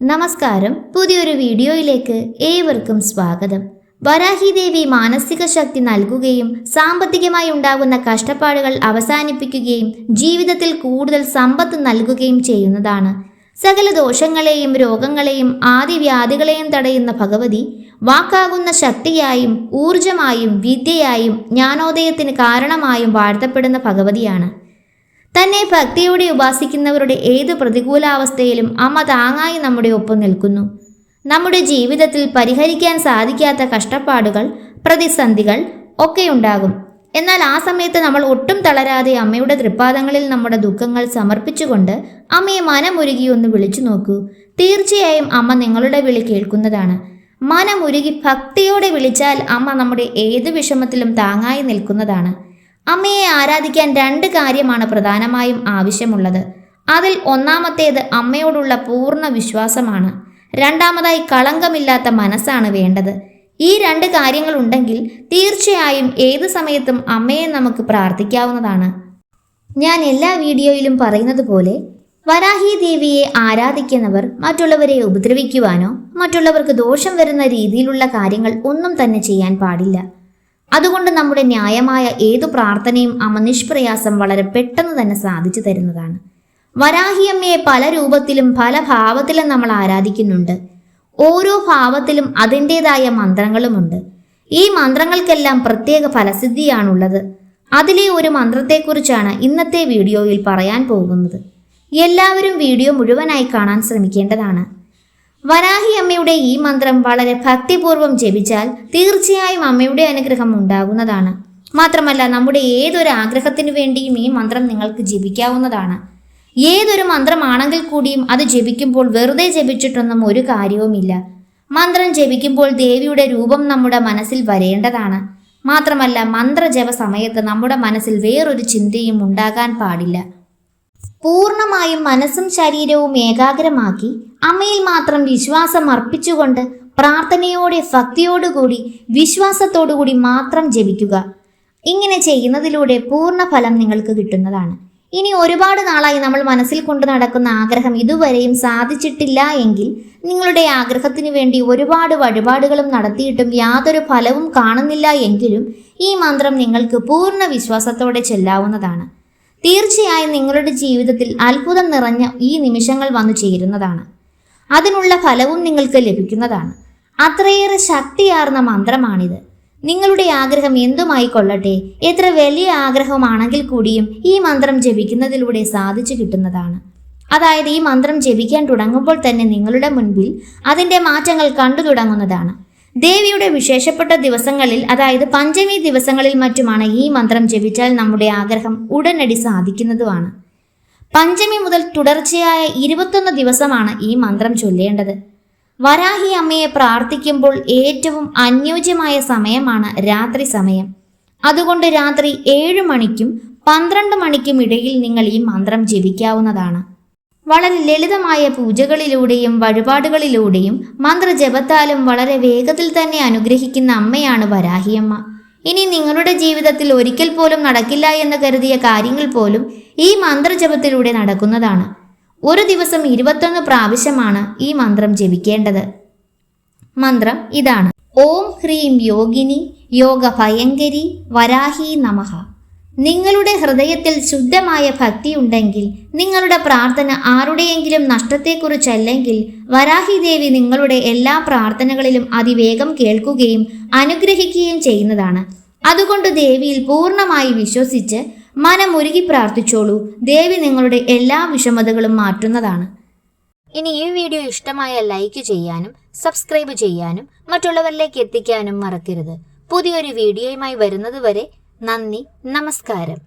നമസ്കാരം. പുതിയൊരു വീഡിയോയിലേക്ക് ഏവർക്കും സ്വാഗതം. വരാഹി ദേവി മാനസിക ശക്തി നൽകുകയും സാമ്പത്തികമായി ഉണ്ടാകുന്ന കഷ്ടപ്പാടുകൾ അവസാനിപ്പിക്കുകയും ജീവിതത്തിൽ കൂടുതൽ സമ്പത്ത് നൽകുകയും ചെയ്യുന്നതാണ്. സകല ദോഷങ്ങളെയും രോഗങ്ങളെയും ആദിവ്യാധികളെയും തടയുന്ന ഭഗവതി വാക്കാകുന്ന ശക്തിയായും ഊർജമായും വിദ്യയായും ജ്ഞാനോദയത്തിന് കാരണമായും വാഴ്ത്തപ്പെടുന്ന ഭഗവതിയാണ്. തന്നെ ഭക്തിയോടെ ഉപാസിക്കുന്നവരുടെ ഏത് പ്രതികൂലാവസ്ഥയിലും അമ്മ താങ്ങായി നമ്മുടെ ഒപ്പം നിൽക്കുന്നു. നമ്മുടെ ജീവിതത്തിൽ പരിഹരിക്കാൻ സാധിക്കാത്ത കഷ്ടപ്പാടുകൾ പ്രതിസന്ധികൾ ഒക്കെ ഉണ്ടാകും. എന്നാൽ ആ സമയത്ത് നമ്മൾ ഒട്ടും തളരാതെ അമ്മയുടെ തൃപ്പാദങ്ങളിൽ നമ്മുടെ ദുഃഖങ്ങൾ സമർപ്പിച്ചുകൊണ്ട് അമ്മയെ മനമുരുകി ഒന്ന് വിളിച്ചു നോക്കൂ. തീർച്ചയായും അമ്മ നിങ്ങളുടെ വിളി കേൾക്കുന്നതാണ്. മനമുരുകി ഭക്തിയോടെ വിളിച്ചാൽ അമ്മ നമ്മുടെ ഏത് വിഷമത്തിലും താങ്ങായി നിൽക്കുന്നതാണ്. അമ്മയെ ആരാധിക്കാൻ രണ്ട് കാര്യമാണ് പ്രധാനമായും ആവശ്യമുള്ളത്. അതിൽ ഒന്നാമത്തേത് അമ്മയോടുള്ള പൂർണ വിശ്വാസമാണ്. രണ്ടാമതായി കളങ്കമില്ലാത്ത മനസ്സാണ് വേണ്ടത്. ഈ രണ്ട് കാര്യങ്ങൾ ഉണ്ടെങ്കിൽ തീർച്ചയായും ഏത് സമയത്തും അമ്മയെ നമുക്ക് പ്രാർത്ഥിക്കാവുന്നതാണ്. ഞാൻ എല്ലാ വീഡിയോയിലും പറയുന്നത് പോലെ വരാഹി ദേവിയെ ആരാധിക്കുന്നവർ മറ്റുള്ളവരെ ഉപദ്രവിക്കുവാനോ മറ്റുള്ളവർക്ക് ദോഷം വരുന്ന രീതിയിലുള്ള കാര്യങ്ങൾ ഒന്നും തന്നെ ചെയ്യാൻ പാടില്ല. അതുകൊണ്ട് നമ്മുടെ ന്യായമായ ഏതു പ്രാർത്ഥനയും അമ്മ നിഷ്പ്രയാസം വളരെ പെട്ടെന്ന് തന്നെ സാധിച്ചു തരുന്നതാണ്. വരാഹിയമ്മയെ പല രൂപത്തിലും പല ഭാവത്തിലും നമ്മൾ ആരാധിക്കുന്നുണ്ട്. ഓരോ ഭാവത്തിലും അതിന്റെതായ മന്ത്രങ്ങളുമുണ്ട്. ഈ മന്ത്രങ്ങൾക്കെല്ലാം പ്രത്യേക ഫലസിദ്ധിയാണുള്ളത്. അതിലെ ഒരു മന്ത്രത്തെക്കുറിച്ചാണ് ഇന്നത്തെ വീഡിയോയിൽ പറയാൻ പോകുന്നത്. എല്ലാവരും വീഡിയോ മുഴുവനായി കാണാൻ ശ്രമിക്കേണ്ടതാണ്. വരാഹി അമ്മയുടെ ഈ മന്ത്രം വളരെ ഭക്തിപൂർവം ജപിച്ചാൽ തീർച്ചയായും അമ്മയുടെ അനുഗ്രഹം ഉണ്ടാകുന്നതാണ്. മാത്രമല്ല നമ്മുടെ ഏതൊരു ആഗ്രഹത്തിനു വേണ്ടിയും ഈ മന്ത്രം നിങ്ങൾക്ക് ജപിക്കാവുന്നതാണ്. ഏതൊരു മന്ത്രമാണെങ്കിൽ കൂടിയും അത് ജപിക്കുമ്പോൾ വെറുതെ ജപിച്ചിട്ടൊന്നും ഒരു കാര്യവുമില്ല. മന്ത്രം ജപിക്കുമ്പോൾ ദേവിയുടെ രൂപം നമ്മുടെ മനസ്സിൽ വരേണ്ടതാണ്. മാത്രമല്ല മന്ത്രജപ സമയത്ത് നമ്മുടെ മനസ്സിൽ വേറൊരു ചിന്തയും ഉണ്ടാകാൻ പാടില്ല. പൂർണമായും മനസ്സും ശരീരവും ഏകാഗ്രമാക്കി അമ്മയിൽ മാത്രം വിശ്വാസം അർപ്പിച്ചുകൊണ്ട് പ്രാർത്ഥനയോടെ ഭക്തിയോടുകൂടി വിശ്വാസത്തോടുകൂടി മാത്രം ജപിക്കുക. ഇങ്ങനെ ചെയ്യുന്നതിലൂടെ പൂർണ ഫലം നിങ്ങൾക്ക് കിട്ടുന്നതാണ്. ഇനി ഒരുപാട് നാളായി നമ്മൾ മനസ്സിൽ കൊണ്ട് നടക്കുന്ന ആഗ്രഹം ഇതുവരെയും സാധിച്ചിട്ടില്ല എങ്കിൽ നിങ്ങളുടെ ആഗ്രഹത്തിന് വേണ്ടി ഒരുപാട് വഴിപാടുകളും നടത്തിയിട്ടും യാതൊരു ഫലവും കാണുന്നില്ല എങ്കിലും ഈ മന്ത്രം നിങ്ങൾക്ക് പൂർണ വിശ്വാസത്തോടെ ചെല്ലാവുന്നതാണ്. തീർച്ചയായും നിങ്ങളുടെ ജീവിതത്തിൽ അത്ഭുതം നിറഞ്ഞ ഈ നിമിഷങ്ങൾ വന്നു ചേരുന്നതാണ്. അതിനുള്ള ഫലവും നിങ്ങൾക്ക് ലഭിക്കുന്നതാണ്. അത്രയേറെ ശക്തിയാർന്ന മന്ത്രമാണിത്. നിങ്ങളുടെ ആഗ്രഹം എന്തുമായി കൊള്ളട്ടെ? എത്ര വലിയ ആഗ്രഹമാണെങ്കിൽ കൂടിയും ഈ മന്ത്രം ജപിക്കുന്നതിലൂടെ സാധിച്ചു കിട്ടുന്നതാണ്. അതായത് ഈ മന്ത്രം ജപിക്കാൻ തുടങ്ങുമ്പോൾ തന്നെ നിങ്ങളുടെ മുൻപിൽ അതിന്റെ മാറ്റങ്ങൾ കണ്ടു തുടങ്ങുന്നതാണ്. ദേവിയുടെ വിശേഷപ്പെട്ട ദിവസങ്ങളിൽ അതായത് പഞ്ചമി ദിവസങ്ങളിൽ മറ്റുമാണ് ഈ മന്ത്രം ജപിച്ചാൽ നമ്മുടെ ആഗ്രഹം ഉടനടി സാധിക്കുന്നതുമാണ്. പഞ്ചമി മുതൽ തുടർച്ചയായ ഇരുപത്തൊന്ന് ദിവസമാണ് ഈ മന്ത്രം ചൊല്ലേണ്ടത്. വരാഹി അമ്മയെ പ്രാർത്ഥിക്കുമ്പോൾ ഏറ്റവും അനുയോജ്യമായ സമയമാണ് രാത്രി സമയം. അതുകൊണ്ട് രാത്രി ഏഴ് മണിക്കും പന്ത്രണ്ട് മണിക്കും ഇടയിൽ നിങ്ങൾ ഈ മന്ത്രം ജപിക്കാവുന്നതാണ്. വളരെ ലളിതമായ പൂജകളിലൂടെയും വഴിപാടുകളിലൂടെയും മന്ത്രജപത്താലും വളരെ വേഗത്തിൽ തന്നെ അനുഗ്രഹിക്കുന്ന അമ്മയാണ് വരാഹിയമ്മ. ഇനി നിങ്ങളുടെ ജീവിതത്തിൽ ഒരിക്കൽ പോലും നടക്കില്ല എന്ന് കരുതിയ കാര്യങ്ങൾ പോലും ഈ മന്ത്രജപത്തിലൂടെ നടക്കുന്നതാണ്. ഒരു ദിവസം ഇരുപത്തൊന്ന് പ്രാവശ്യമാണ് ഈ മന്ത്രം ജപിക്കേണ്ടത്. മന്ത്രം ഇതാണ്. ഓം ഹ്രീം യോഗിനി യോഗ ഭയങ്കരി വരാഹി നമഃ. നിങ്ങളുടെ ഹൃദയത്തിൽ ശുദ്ധമായ ഭക്തി ഉണ്ടെങ്കിൽ നിങ്ങളുടെ പ്രാർത്ഥന ആരുടെയെങ്കിലും നഷ്ടത്തെക്കുറിച്ചല്ലെങ്കിൽ വരാഹി ദേവി നിങ്ങളുടെ എല്ലാ പ്രാർത്ഥനകളിലും അതിവേഗം കേൾക്കുകയും അനുഗ്രഹിക്കുകയും ചെയ്യുന്നതാണ്. അതുകൊണ്ട് ദേവിയിൽ പൂർണമായി വിശ്വസിച്ച് മനമുരുകി പ്രാർത്ഥിച്ചോളൂ. ദേവി നിങ്ങളുടെ എല്ലാ വിഷമതകളും മാറ്റുന്നതാണ്. ഇനി ഈ വീഡിയോ ഇഷ്ടമായ ലൈക്ക് ചെയ്യാനും സബ്സ്ക്രൈബ് ചെയ്യാനും മറ്റുള്ളവരിലേക്ക് എത്തിക്കാനും മറക്കരുത്. പുതിയൊരു വീഡിയോയുമായി വരുന്നതുവരെ നന്ദി നമസ്കാരം.